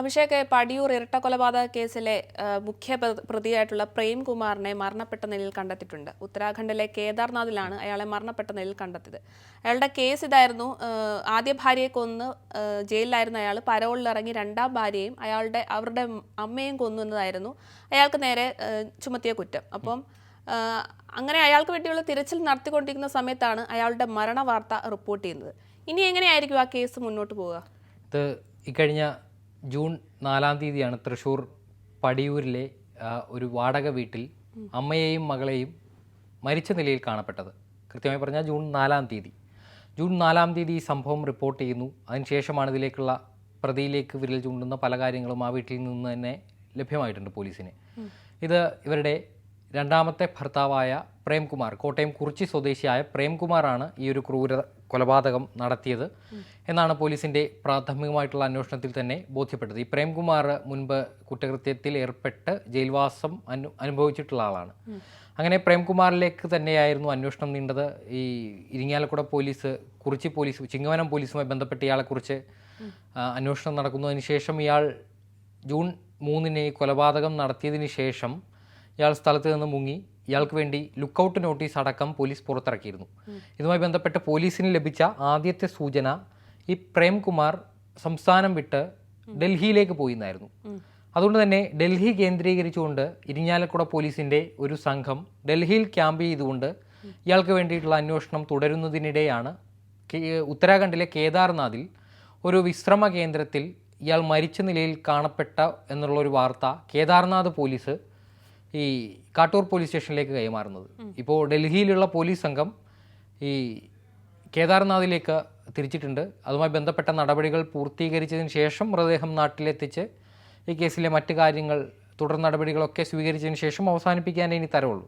അഭിഷേക് പടിയൂർ ഇരട്ട കൊലപാതക കേസിലെ മുഖ്യ പ്രതിയായിട്ടുള്ള പ്രേംകുമാറിനെ മരണപ്പെട്ട നിലയിൽ കണ്ടെത്തിയിട്ടുണ്ട്. ഉത്തരാഖണ്ഡിലെ കേദാർനാഥിലാണ് അയാളെ മരണപ്പെട്ട നിലയിൽ കണ്ടെത്തിയത്. അയാളുടെ കേസ് ഇതായിരുന്നു ആദ്യ ഭാര്യയെ കൊന്ന് ജയിലിലായിരുന്ന അയാൾ പരോളിൽ ഇറങ്ങി രണ്ടാം ഭാര്യയും അയാളുടെ അവരുടെ അമ്മയും കൊന്നു എന്നതായിരുന്നു അയാൾക്ക് നേരെ ചുമത്തിയ കുറ്റം. അപ്പം അങ്ങനെ അയാൾക്ക് വേണ്ടിയുള്ള തിരച്ചിൽ നടത്തിക്കൊണ്ടിരിക്കുന്ന സമയത്താണ് അയാളുടെ മരണ വാർത്ത റിപ്പോർട്ട് ചെയ്യുന്നത്. ഇനി എങ്ങനെയായിരിക്കും ആ കേസ് മുന്നോട്ട് പോവുക? ഇത് ഇക്കഴിഞ്ഞ ജൂൺ നാലാം തീയതിയാണ് തൃശ്ശൂർ പടിയൂരിലെ ഒരു വാടക വീട്ടിൽ അമ്മയെയും മകളെയും മരിച്ച നിലയിൽ കാണപ്പെട്ടത്. കൃത്യമായി പറഞ്ഞാൽ ജൂൺ നാലാം തീയതി. ജൂൺ നാലാം തീയതി ഈ സംഭവം റിപ്പോർട്ട് ചെയ്യുന്നു. അതിനുശേഷമാണ് ഇതിലേക്കുള്ള പ്രതിയിലേക്ക് വിരൽ ചൂണ്ടുന്ന പല കാര്യങ്ങളും ആ വീട്ടിൽ നിന്ന് തന്നെ ലഭ്യമായിട്ടുണ്ട് പോലീസിന്. ഇത് ഇവരുടെ രണ്ടാമത്തെ ഭർത്താവായ പ്രേംകുമാർ കോട്ടയം കുറിച്ചി സ്വദേശിയായ പ്രേംകുമാറാണ് ഈ ഒരു ക്രൂര കൊലപാതകം നടത്തിയത് എന്നാണ് പോലീസിന്റെ പ്രാഥമികമായിട്ടുള്ള അന്വേഷണത്തിൽ തന്നെ ബോധ്യപ്പെട്ടത്. ഈ പ്രേംകുമാർ മുൻപ് കുറ്റകൃത്യത്തിൽ ഏർപ്പെട്ട് ജയിൽവാസം അനു അനുഭവിച്ചിട്ടുള്ള ആളാണ്. അങ്ങനെ പ്രേംകുമാറിലേക്ക് തന്നെയായിരുന്നു അന്വേഷണം നീണ്ടത്. ഈ ഇരിങ്ങാലക്കുട പോലീസ് കുറിച്ചി പോലീസ് ചിങ്ങവനം പോലീസുമായി ബന്ധപ്പെട്ട് ഇയാളെക്കുറിച്ച് അന്വേഷണം നടക്കുന്നതിന് ശേഷം ഇയാൾ ജൂൺ മൂന്നിന് കൊലപാതകം നടത്തിയതിന് ശേഷം ഇയാൾ സ്ഥലത്ത് നിന്ന് മുങ്ങി. ഇയാൾക്ക് വേണ്ടി ലുക്കൗട്ട് നോട്ടീസ് അടക്കം പോലീസ് പുറത്തിറക്കിയിരുന്നു. ഇതുമായി ബന്ധപ്പെട്ട് പോലീസിന് ലഭിച്ച ആദ്യത്തെ സൂചന ഈ പ്രേംകുമാർ സംസ്ഥാനം വിട്ട് ഡൽഹിയിലേക്ക് പോയി എന്നായിരുന്നു അതുകൊണ്ട് തന്നെ ഡൽഹി കേന്ദ്രീകരിച്ചുകൊണ്ട് ഇരിഞ്ഞാലക്കുട പോലീസിന്റെ ഒരു സംഘം ഡൽഹിയിൽ ക്യാമ്പ് ചെയ്തുകൊണ്ട് ഇയാൾക്ക് വേണ്ടിയിട്ടുള്ള അന്വേഷണം തുടരുന്നതിനിടെയാണ് ഉത്തരാഖണ്ഡിലെ കേദാർനാഥിൽ ഒരു വിശ്രമ കേന്ദ്രത്തിൽ ഇയാൾ മരിച്ച നിലയിൽ കാണപ്പെട്ട എന്നുള്ള ഒരു വാർത്ത കേദാർനാഥ് പോലീസ് ഈ കാട്ടൂർ പോലീസ് സ്റ്റേഷനിലേക്ക് കൈമാറുന്നത്. ഇപ്പോൾ ഡൽഹിയിലുള്ള പോലീസ് സംഘം ഈ കേദാർനാഥിലേക്ക് തിരിച്ചിട്ടുണ്ട്. അതുമായി ബന്ധപ്പെട്ട നടപടികൾ പൂർത്തീകരിച്ചതിന് ശേഷം മൃതദേഹം നാട്ടിലെത്തിച്ച് ഈ കേസിലെ മറ്റു കാര്യങ്ങൾ തുടർ നടപടികളൊക്കെ സ്വീകരിച്ചതിന് ശേഷം അവസാനിപ്പിക്കാനേ ഇനി തരവുള്ളൂ.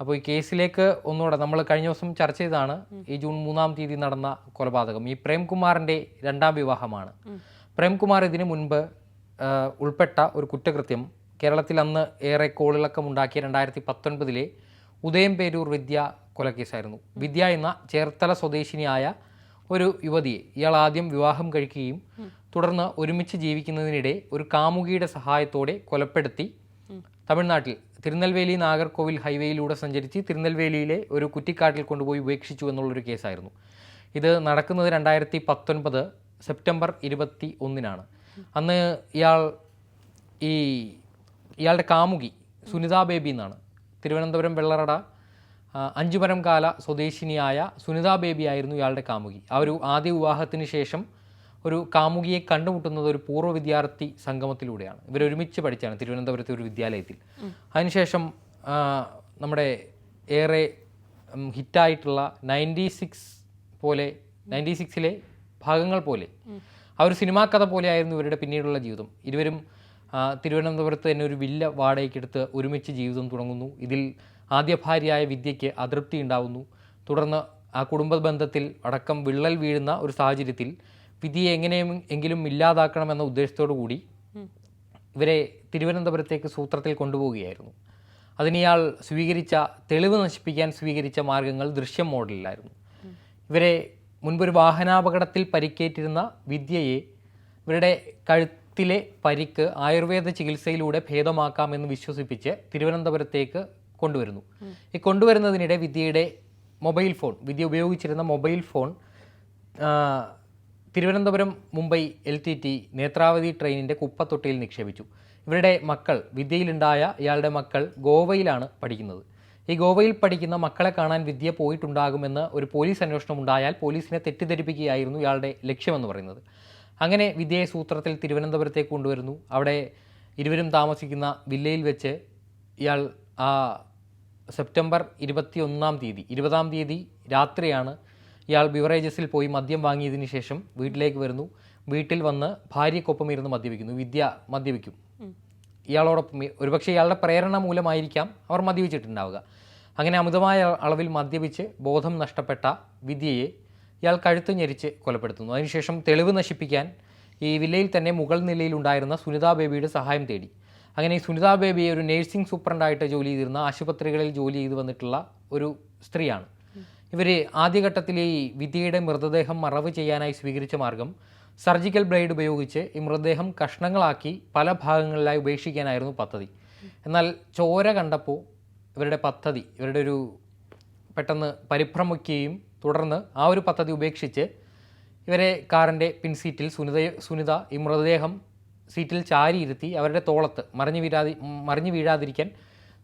അപ്പോൾ ഈ കേസിലേക്ക് ഒന്നുകൂടെ നമ്മൾ കഴിഞ്ഞ ദിവസം ചർച്ച ചെയ്താണ് ഈ ജൂൺ മൂന്നാം തീയതി നടന്ന കൊലപാതകം. ഈ പ്രേംകുമാറിന്റെ രണ്ടാം വിവാഹമാണ്. പ്രേംകുമാർ ഇതിനു മുൻപ് ഉൾപ്പെട്ട ഒരു കുറ്റകൃത്യം കേരളത്തിൽ അന്ന് ഏറെ കോളിളക്കം ഉണ്ടാക്കിയ രണ്ടായിരത്തി പത്തൊൻപതിലെ ഉദയംപേരൂർ വിദ്യ കൊലക്കേസായിരുന്നു. വിദ്യ എന്ന ചേർത്തല സ്വദേശിനിയായ ഒരു യുവതിയെ ഇയാൾ ആദ്യം വിവാഹം കഴിക്കുകയും തുടർന്ന് ഒരുമിച്ച് ജീവിക്കുന്നതിനിടെ ഒരു കാമുകിയുടെ സഹായത്തോടെ കൊലപ്പെടുത്തി തമിഴ്നാട്ടിൽ തിരുനെൽവേലി നാഗർകോവിൽ ഹൈവേയിലൂടെ സഞ്ചരിച്ച് തിരുനെൽവേലിയിലെ ഒരു കുറ്റിക്കാട്ടിൽ കൊണ്ടുപോയി ഉപേക്ഷിച്ചു എന്നുള്ളൊരു കേസായിരുന്നു. ഇത് നടക്കുന്നത് രണ്ടായിരത്തി പത്തൊൻപത് സെപ്റ്റംബർ ഇരുപത്തി ഒന്നിനാണ് അന്ന് ഇയാൾ ഈ ഇയാളുടെ കാമുകി സുനിത ബേബി എന്നാണ്. തിരുവനന്തപുരം വെള്ളറട അഞ്ചുപരം അഞ്ചുമരം കാല സ്വദേശിനിയായ സുനിത ബേബി ആയിരുന്നു ഇയാളുടെ കാമുകി. ആ ഒരു ആദ്യ വിവാഹത്തിന് ശേഷം ഒരു കാമുകിയെ കണ്ടുമുട്ടുന്നത് ഒരു പൂർവ വിദ്യാർത്ഥി സംഗമത്തിലൂടെയാണ്. ഇവർ ഒരുമിച്ച് പഠിച്ചാണ് തിരുവനന്തപുരത്തെ ഒരു വിദ്യാലയത്തിൽ. അതിനുശേഷം നമ്മുടെ ഏറെ ഹിറ്റായിട്ടുള്ള നയന്റി സിക്സ് പോലെ നയന്റി സിക്സിലെ ഭാഗങ്ങൾ പോലെ ആ ഒരു സിനിമാ കഥ പോലെയായിരുന്നു ഇവരുടെ പിന്നീടുള്ള ജീവിതം. ഇരുവരും തിരുവനന്തപുരത്ത് തന്നെ ഒരു വില്ല വാടകയ്ക്കെടുത്ത് ഒരുമിച്ച് ജീവിതം തുടങ്ങുന്നു. ഇതിൽ ആദ്യ ഭാര്യയായ വിദ്യയ്ക്ക് അതൃപ്തി ഉണ്ടാവുന്നു. തുടർന്ന് ആ കുടുംബ ബന്ധത്തിൽ അടക്കം വിള്ളൽ വീഴുന്ന ഒരു സാഹചര്യത്തിൽ വിധിയെ എങ്ങനെയും എങ്കിലും ഇല്ലാതാക്കണമെന്ന ഉദ്ദേശത്തോടു കൂടി ഇവരെ തിരുവനന്തപുരത്തേക്ക് സൂത്രത്തിൽ കൊണ്ടുപോവുകയായിരുന്നു. അതിനിയാൾ സ്വീകരിച്ച തെളിവ് നശിപ്പിക്കാൻ സ്വീകരിച്ച മാർഗങ്ങൾ ദൃശ്യം മോഡലിലായിരുന്നു. ഇവരെ മുൻപൊരു വാഹനാപകടത്തിൽ പരിക്കേറ്റിരുന്ന വിദ്യയെ ഇവരുടെ കഴുത്തിലെ പരിക്ക് ആയുർവേദ ചികിത്സയിലൂടെ ഭേദമാക്കാമെന്ന് വിശ്വസിപ്പിച്ച് തിരുവനന്തപുരത്തേക്ക് കൊണ്ടുവരുന്നു. ഈ കൊണ്ടുവരുന്നതിനിടെ വിദ്യയുടെ മൊബൈൽ ഫോൺ വിദ്യ ഉപയോഗിച്ചിരുന്ന mobile phone Thiruvananthapuram Mumbai L T T Netravati ട്രെയിനിന്റെ കുപ്പത്തൊട്ടിയിൽ നിക്ഷേപിച്ചു. ഇവരുടെ മക്കൾ വിദ്യയിലുണ്ടായ ഇയാളുടെ മക്കൾ ഗോവയിലാണ് പഠിക്കുന്നത്. ഈ ഗോവയിൽ പഠിക്കുന്ന മക്കളെ കാണാൻ വിദ്യ പോയിട്ടുണ്ടാകുമെന്ന് ഒരു പോലീസ് അന്വേഷണം ഉണ്ടായാൽ പോലീസിനെ തെറ്റിദ്ധരിപ്പിക്കുകയായിരുന്നു ഇയാളുടെ ലക്ഷ്യമെന്ന് പറയുന്നത്. അങ്ങനെ വിദ്യയെ സൂത്രത്തിൽ തിരുവനന്തപുരത്തേക്ക് കൊണ്ടുവരുന്നു. അവിടെ ഇരുവരും താമസിക്കുന്ന വില്ലയിൽ വെച്ച് ഇയാൾ ആ സെപ്റ്റംബർ ഇരുപത്തി ഒന്നാം തീയതി ഇരുപതാം തീയതി രാത്രിയാണ് ഇയാൾ ബിവറേജസിൽ പോയി മദ്യം വാങ്ങിയതിന് ശേഷം വീട്ടിലേക്ക് വരുന്നു. വീട്ടിൽ വന്ന് ഭാര്യക്കൊപ്പം ഇരുന്ന് മദ്യപിക്കുന്നു. വിദ്യ മദ്യപിക്കും. ഇയാളോടൊപ്പം ഒരുപക്ഷെ ഇയാളുടെ പ്രേരണ മൂലമായിരിക്കാം അവർ മദ്യപിച്ചിട്ടുണ്ടാവുക. അങ്ങനെ അമിതമായ അളവിൽ മദ്യപിച്ച് ബോധം നഷ്ടപ്പെട്ട വിദ്യയെ ഇയാൾ കഴുത്ത് ഞെരിച്ച് കൊലപ്പെടുത്തുന്നു. അതിനുശേഷം തെളിവ് നശിപ്പിക്കാൻ ഈ വില്ലയിൽ തന്നെ മുകൾ നിലയിലുണ്ടായിരുന്ന സുനിതാ ബേബിയുടെ സഹായം തേടി. അങ്ങനെ ഈ സുനിതാ ബേബിയെ ഒരു നേഴ്സിംഗ് സൂപ്രണ്ടായിട്ട് ജോലി ചെയ്തിരുന്ന ആശുപത്രികളിൽ ജോലി ചെയ്തു വന്നിട്ടുള്ള ഒരു സ്ത്രീയാണ്. ഇവർ ആദ്യഘട്ടത്തിൽ ഈ വിദ്യയുടെ മൃതദേഹം മറവ് ചെയ്യാനായി സ്വീകരിച്ച മാർഗം സർജിക്കൽ ബ്ലേഡ് ഉപയോഗിച്ച് ഈ മൃതദേഹം കഷ്ണങ്ങളാക്കി പല ഭാഗങ്ങളിലായി ഉപേക്ഷിക്കാനായിരുന്നു പദ്ധതി. എന്നാൽ ചോര കണ്ടപ്പോൾ ഇവരുടെ പദ്ധതി ഇവരുടെ ഒരു പെട്ടെന്ന് പരിഭ്രമിക്കുകയും തുടർന്ന് ആ ഒരു പദ്ധതി ഉപേക്ഷിച്ച് ഇവരെ കാറിന്റെ പിൻസീറ്റിൽ സുനിത സുനിത ഈ മൃതദേഹം സീറ്റിൽ ചാരിയിരുത്തി അവരുടെ തോളത്ത് മറിഞ്ഞു വീഴാതി മറിഞ്ഞു വീഴാതിരിക്കാൻ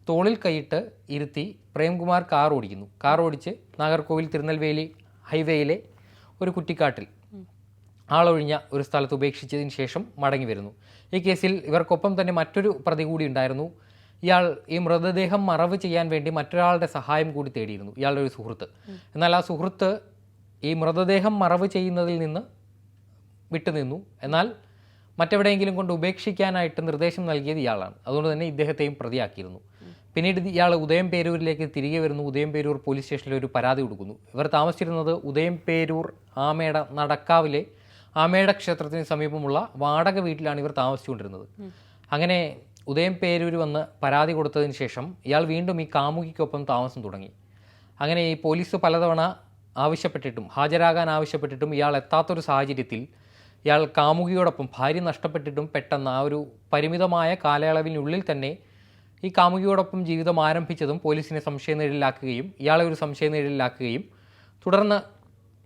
തോളിൽ കൈയിട്ട് ഇരുത്തി പ്രേംകുമാർ കാർ ഓടിക്കുന്നു. കാർ ഓടിച്ച് നാഗർകോവിൽ തിരുനെൽവേലി ഹൈവേയിലെ ഒരു കുറ്റിക്കാട്ടിൽ ആളൊഴിഞ്ഞ ഒരു സ്ഥലത്ത് ഉപേക്ഷിച്ചതിന് ശേഷം മടങ്ങി വരുന്നു. ഈ കേസിൽ ഇവർക്കൊപ്പം തന്നെ മറ്റൊരു പ്രതി കൂടി ഉണ്ടായിരുന്നു. ഇയാൾ ഈ മൃതദേഹം മറവ് ചെയ്യാൻ വേണ്ടി മറ്റൊരാളുടെ സഹായം കൂടി തേടിയിരുന്നു ഇയാളുടെ ഒരു സുഹൃത്ത്. എന്നാൽ ആ സുഹൃത്ത് ഈ മൃതദേഹം മറവ് ചെയ്യുന്നതിൽ നിന്ന് വിട്ടുനിന്നു. എന്നാൽ മറ്റെവിടെയെങ്കിലും കൊണ്ട് ഉപേക്ഷിക്കാനായിട്ട് നിർദ്ദേശം നൽകിയത് ഇയാളാണ്. അതുകൊണ്ട് തന്നെ ഇദ്ദേഹത്തെയും പ്രതിയാക്കിയിരുന്നു. പിന്നീട് ഇയാൾ ഉദയം പേരൂരിലേക്ക് തിരികെ വരുന്നു. ഉദയം പേരൂർ പോലീസ് സ്റ്റേഷനിൽ ഒരു പരാതി കൊടുക്കുന്നു. ഇവർ താമസിച്ചിരുന്നത് ഉദയം പേരൂർ ആമേട നടക്കാവിലെ ആമേട ക്ഷേത്രത്തിന് സമീപമുള്ള വാടക വീട്ടിലാണ് ഇവർ താമസിച്ചുകൊണ്ടിരുന്നത്. അങ്ങനെ ഉദയം പേരൂർ വന്ന് പരാതി കൊടുത്തതിന് ശേഷം ഇയാൾ വീണ്ടും ഈ കാമുകിക്കൊപ്പം താമസം തുടങ്ങി. അങ്ങനെ ഈ പോലീസ് പലതവണ ആവശ്യപ്പെട്ടിട്ടും ഹാജരാകാൻ ആവശ്യപ്പെട്ടിട്ടും ഇയാൾ എത്താത്തൊരു സാഹചര്യത്തിൽ ഇയാൾ കാമുകിയോടൊപ്പം ഭാര്യ നഷ്ടപ്പെട്ടിട്ടും പെട്ടെന്ന് ആ ഒരു പരിമിതമായ കാലയളവിനുള്ളിൽ തന്നെ ഈ കാമുകിയോടൊപ്പം ജീവിതം ആരംഭിച്ചതും പോലീസിനെ സംശയനിഴലിലാക്കുകയും ഇയാളെ ഒരു സംശയനിഴലിലാക്കുകയും തുടർന്ന്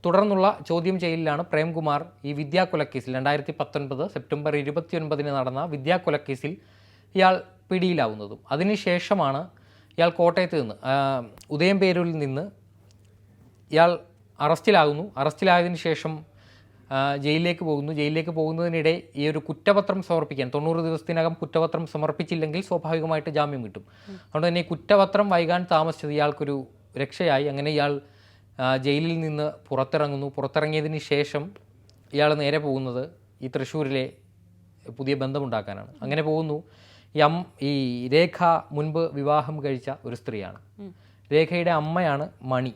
തുടർന്നുള്ള ചോദ്യം ചെയ്യലിലാണ് പ്രേംകുമാർ ഈ വിദ്യാക്കൊലക്കേസിൽ രണ്ടായിരത്തി പത്തൊൻപത് സെപ്റ്റംബർ ഇരുപത്തിയൊൻപതിന് നടന്ന വിദ്യാക്കൊലക്കേസിൽ ഇയാൾ പിടിയിലാവുന്നതും. അതിനുശേഷമാണ് ഇയാൾ കോട്ടയത്ത് നിന്ന് ഉദയം പേരൂരിൽ നിന്ന് ഇയാൾ അറസ്റ്റിലാകുന്നു. അറസ്റ്റിലായതിനു ശേഷം ജയിലിലേക്ക് പോകുന്നു. ജയിലിലേക്ക് പോകുന്നതിനിടെ ഈ ഒരു കുറ്റപത്രം സമർപ്പിക്കാൻ തൊണ്ണൂറ് ദിവസത്തിനകം കുറ്റപത്രം സമർപ്പിച്ചില്ലെങ്കിൽ സ്വാഭാവികമായിട്ട് ജാമ്യം കിട്ടും. അതുകൊണ്ട് തന്നെ ഈ കുറ്റപത്രം വൈകാൻ താമസിച്ചത് ഇയാൾക്കൊരു രക്ഷയായി. അങ്ങനെ ഇയാൾ ജയിലിൽ നിന്ന് പുറത്തിറങ്ങുന്നു. പുറത്തിറങ്ങിയതിന് ശേഷം ഇയാൾ നേരെ പോകുന്നത് ഈ തൃശ്ശൂരിലെ പുതിയ ബന്ധമുണ്ടാക്കാനാണ്. അങ്ങനെ പോകുന്നു. അം ഈ രേഖ മുൻപ് വിവാഹം കഴിച്ച ഒരു സ്ത്രീയാണ്. രേഖയുടെ അമ്മയാണ് മണി.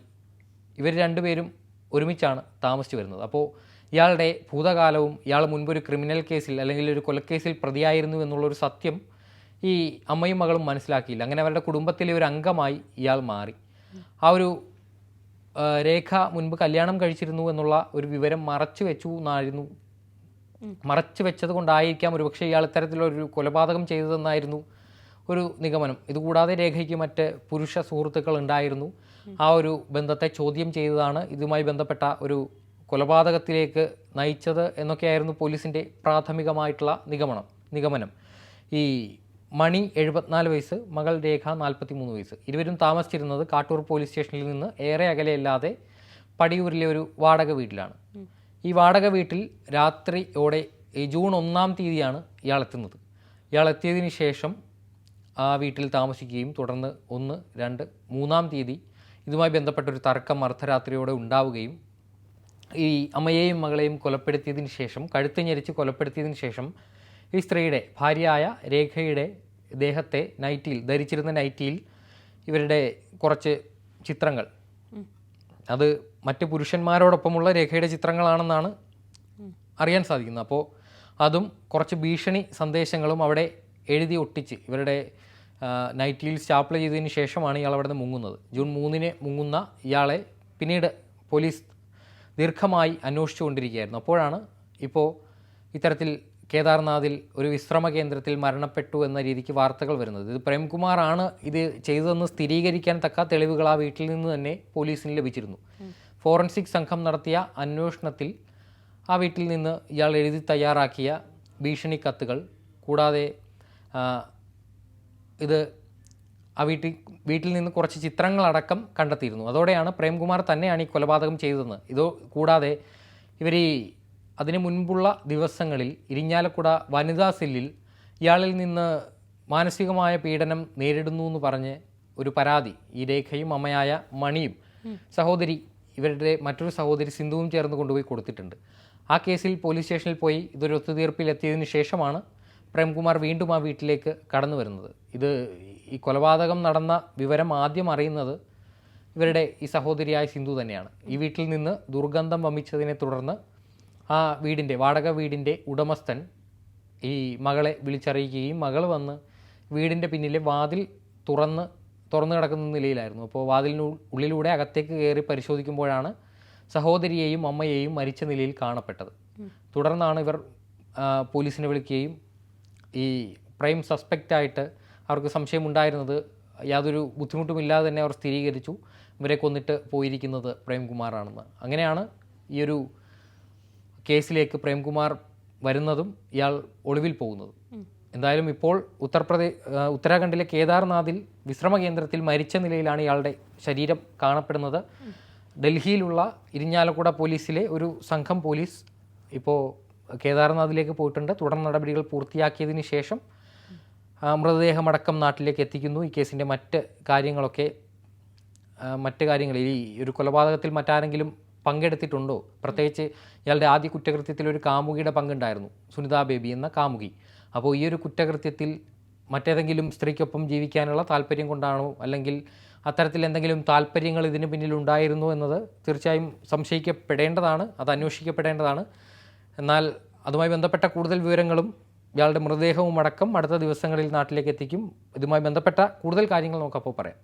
ഇവർ രണ്ടുപേരും ഒരുമിച്ചാണ് താമസിച്ചു വരുന്നത്. അപ്പോൾ ഇയാളുടെ ഭൂതകാലവും ഇയാൾ മുൻപൊരു ക്രിമിനൽ കേസിൽ അല്ലെങ്കിൽ ഒരു കൊലക്കേസിൽ പ്രതിയായിരുന്നു എന്നുള്ളൊരു സത്യം ഈ അമ്മയും മകളും മനസ്സിലാക്കിയില്ല. അങ്ങനെ അവരുടെ കുടുംബത്തിലെ ഒരു അംഗമായി ഇയാൾ മാറി. ആ ഒരു രേഖ മുൻപ് കല്യാണം കഴിച്ചിരുന്നു എന്നുള്ള ഒരു വിവരം മറച്ചു വെച്ചു എന്നായിരുന്നു മറച്ചു വെച്ചത് കൊണ്ടായിരിക്കാം ഒരുപക്ഷെ ഇയാൾ ഇത്തരത്തിലൊരു കൊലപാതകം ചെയ്തതെന്നായിരുന്നു ഒരു നിഗമനം. ഇതുകൂടാതെ രേഖയ്ക്ക് മറ്റ് പുരുഷ സുഹൃത്തുക്കൾ ഉണ്ടായിരുന്നു. ആ ഒരു ബന്ധത്തെ ചോദ്യം ചെയ്തതാണ് ഇതുമായി ബന്ധപ്പെട്ട ഒരു കൊലപാതകത്തിലേക്ക് നയിച്ചത് എന്നൊക്കെയായിരുന്നു പോലീസിന്റെ പ്രാഥമികമായിട്ടുള്ള നിഗമനം നിഗമനം. ഈ മണി എഴുപത്തിനാല് വയസ്സ് മകൾ രേഖ നാൽപ്പത്തി മൂന്ന് വയസ്സ്. ഇരുവരും താമസിച്ചിരുന്നത് കാട്ടൂർ പോലീസ് സ്റ്റേഷനിൽ നിന്ന് ഏറെ അകലെയല്ലാതെ പടിയൂരിലെ ഒരു വാടക വീട്ടിലാണ്. ഈ വാടക വീട്ടിൽ രാത്രിയോടെ ജൂൺ ഒന്നാം തീയതിയാണ് ഇയാളെത്തുന്നത് ഇയാളെത്തിയതിന് ശേഷം ആ വീട്ടിൽ താമസിക്കുകയും തുടർന്ന് ഒന്ന് രണ്ട് മൂന്നാം തീയതി ഇതുമായി ബന്ധപ്പെട്ടൊരു തർക്കം അർദ്ധരാത്രിയോടെ ഉണ്ടാവുകയും ഈ അമ്മയെയും മകളെയും കൊലപ്പെടുത്തിയതിന് ശേഷം കഴുത്ത് ഞെരിച്ച് കൊലപ്പെടുത്തിയതിന് ശേഷം ഈ സ്ത്രീയുടെ ഭാര്യയായ രേഖയുടെ ദേഹത്തെ നൈറ്റിയിൽ ധരിച്ചിരുന്ന നൈറ്റിയിൽ ഇവരുടെ കുറച്ച് ചിത്രങ്ങൾ അത് മറ്റ് പുരുഷന്മാരോടൊപ്പമുള്ള രേഖയുടെ ചിത്രങ്ങളാണെന്നാണ് അറിയാൻ സാധിക്കുന്നത്. അപ്പോൾ അതും കുറച്ച് ഭീഷണി സന്ദേശങ്ങളും അവിടെ എഴുതി ഒട്ടിച്ച് ഇവരുടെ നൈറ്റ് നൈറ്റിയിൽ സ്റ്റാപ്പിൾ ചെയ്തതിന് ശേഷമാണ് ഇയാൾ അവിടെ നിന്ന് മുങ്ങുന്നത്. ജൂൺ മൂന്നിന് മുങ്ങുന്ന ഇയാളെ പിന്നീട് പോലീസ് ദീർഘമായി അന്വേഷിച്ചുകൊണ്ടിരിക്കുകയായിരുന്നു. അപ്പോഴാണ് ഇപ്പോൾ ഇത്തരത്തിൽ കേദാർനാഥിൽ ഒരു വിശ്രമ കേന്ദ്രത്തിൽ മരണപ്പെട്ടു എന്ന രീതിക്ക് വാർത്തകൾ വരുന്നത്. ഇത് പ്രേംകുമാറാണ് ഇത് ചെയ്തതെന്ന് സ്ഥിരീകരിക്കാൻ തക്ക തെളിവുകൾ ആ വീട്ടിൽ നിന്ന് തന്നെ പോലീസിന് ലഭിച്ചിരുന്നു. ഫോറൻസിക് സംഘം നടത്തിയ അന്വേഷണത്തിൽ ആ വീട്ടിൽ നിന്ന് ഇയാൾ എഴുതി തയ്യാറാക്കിയ ഭീഷണി കത്തുകൾ കൂടാതെ ഇത് ആ വീട്ടിൽ വീട്ടിൽ നിന്ന് കുറച്ച് ചിത്രങ്ങളടക്കം കണ്ടെത്തിയിരുന്നു. അതോടെയാണ് പ്രേംകുമാർ തന്നെയാണ് ഈ കൊലപാതകം ചെയ്തതെന്ന്. ഇതോ കൂടാതെ ഇവർ ഈ അതിന് മുൻപുള്ള ദിവസങ്ങളിൽ ഇരിഞ്ഞാലക്കുട വനിതാ സെല്ലിൽ ഇയാളിൽ നിന്ന് മാനസികമായ പീഡനം നേരിടുന്നു എന്ന് പറഞ്ഞ് ഒരു പരാതി. ഈ രേഖയും അമ്മയായ മണിയും സഹോദരി ഇവരുടെ മറ്റൊരു സഹോദരി സിന്ധുവും ചേർന്ന് കൊണ്ടുപോയി കൊടുത്തിട്ടുണ്ട്. ആ കേസിൽ പോലീസ് സ്റ്റേഷനിൽ പോയി ഇതൊരു ഒത്തുതീർപ്പിൽ എത്തിയതിനു ശേഷമാണ് പ്രേംകുമാർ വീണ്ടും ആ വീട്ടിലേക്ക് കടന്നു വരുന്നത്. ഇത് ഈ കൊലപാതകം നടന്ന വിവരം ആദ്യം അറിയുന്നത് ഇവരുടെ ഈ സഹോദരിയായ സിന്ധു തന്നെയാണ്. ഈ വീട്ടിൽ നിന്ന് ദുർഗന്ധം വമിച്ചതിനെ തുടർന്ന് ആ വീടിന്റെ വാടക വീടിന്റെ ഉടമസ്ഥൻ ഈ മകളെ വിളിച്ചറിയിക്കുകയും മകൾ വന്ന് വീടിന്റെ പിന്നിലെ വാതിൽ തുറന്ന് തുറന്നു കിടക്കുന്ന നിലയിലായിരുന്നു. അപ്പോൾ വാതിലിന് ഉള്ളിലൂടെ അകത്തേക്ക് കയറി പരിശോധിക്കുമ്പോഴാണ് സഹോദരിയെയും അമ്മയെയും മരിച്ച നിലയിൽ കാണപ്പെട്ടത്. തുടർന്നാണ് ഇവർ പോലീസിനെ വിളിക്കുകയും ഈ പ്രൈം സസ്പെക്റ്റായിട്ട് അവർക്ക് സംശയമുണ്ടായിരുന്നത്. യാതൊരു ബുദ്ധിമുട്ടുമില്ലാതെ തന്നെ അവർ സ്ഥിരീകരിച്ചു. ഇവരെ കൊന്നിട്ട് പോയിരിക്കുന്നത് പ്രേംകുമാറാണെന്ന്. അങ്ങനെയാണ് ഈ ഒരു കേസിലേക്ക് പ്രേംകുമാർ വരുന്നതും ഇയാൾ ഒളിവിൽ പോകുന്നതും. എന്തായാലും ഇപ്പോൾ ഉത്തർപ്രദേശ് ഉത്തരാഖണ്ഡിലെ കേദാർനാഥിൽ വിശ്രമ കേന്ദ്രത്തിൽ മരിച്ച നിലയിലാണ് ഇയാളുടെ ശരീരം കാണപ്പെടുന്നത്. ഡൽഹിയിലുള്ള ഇരിഞ്ഞാലക്കുട പോലീസിലെ ഒരു സംഘം പോലീസ് ഇപ്പോൾ കേദാർനാഥിലേക്ക് പോയിട്ടുണ്ട്. തുടർ നടപടികൾ പൂർത്തിയാക്കിയതിന് ശേഷം മൃതദേഹമടക്കം നാട്ടിലേക്ക് എത്തിക്കുന്നു. ഈ കേസിന്റെ മറ്റ് കാര്യങ്ങളൊക്കെ മറ്റ് കാര്യങ്ങൾ ഈ ഒരു കൊലപാതകത്തിൽ മറ്റാരെങ്കിലും പങ്കെടുത്തിട്ടുണ്ടോ? പ്രത്യേകിച്ച് ഇയാളുടെ ആദ്യ കുറ്റകൃത്യത്തിൽ ഒരു കാമുകിയുടെ പങ്കുണ്ടായിരുന്നു സുനിതാ ബേബി എന്ന കാമുകി. അപ്പോൾ ഈ ഒരു കുറ്റകൃത്യത്തിൽ മറ്റേതെങ്കിലും സ്ത്രീക്കൊപ്പം ജീവിക്കാനുള്ള താല്പര്യം കൊണ്ടാണോ? അല്ലെങ്കിൽ അത്തരത്തിൽ എന്തെങ്കിലും താല്പര്യങ്ങൾ ഇതിന് പിന്നിൽ ഉണ്ടായിരുന്നു എന്നത് തീർച്ചയായും സംശയിക്കപ്പെടേണ്ടതാണ് അത് അന്വേഷിക്കപ്പെടേണ്ടതാണ്. എന്നാൽ അതുമായി ബന്ധപ്പെട്ട കൂടുതൽ വിവരങ്ങളും ഇയാളുടെ മൃതദേഹവും അടക്കം അടുത്ത ദിവസങ്ങളിൽ നാട്ടിലേക്ക് എത്തിക്കും. ഇതുമായി ബന്ധപ്പെട്ട കൂടുതൽ കാര്യങ്ങൾ നമുക്കപ്പോൾ പറയാം.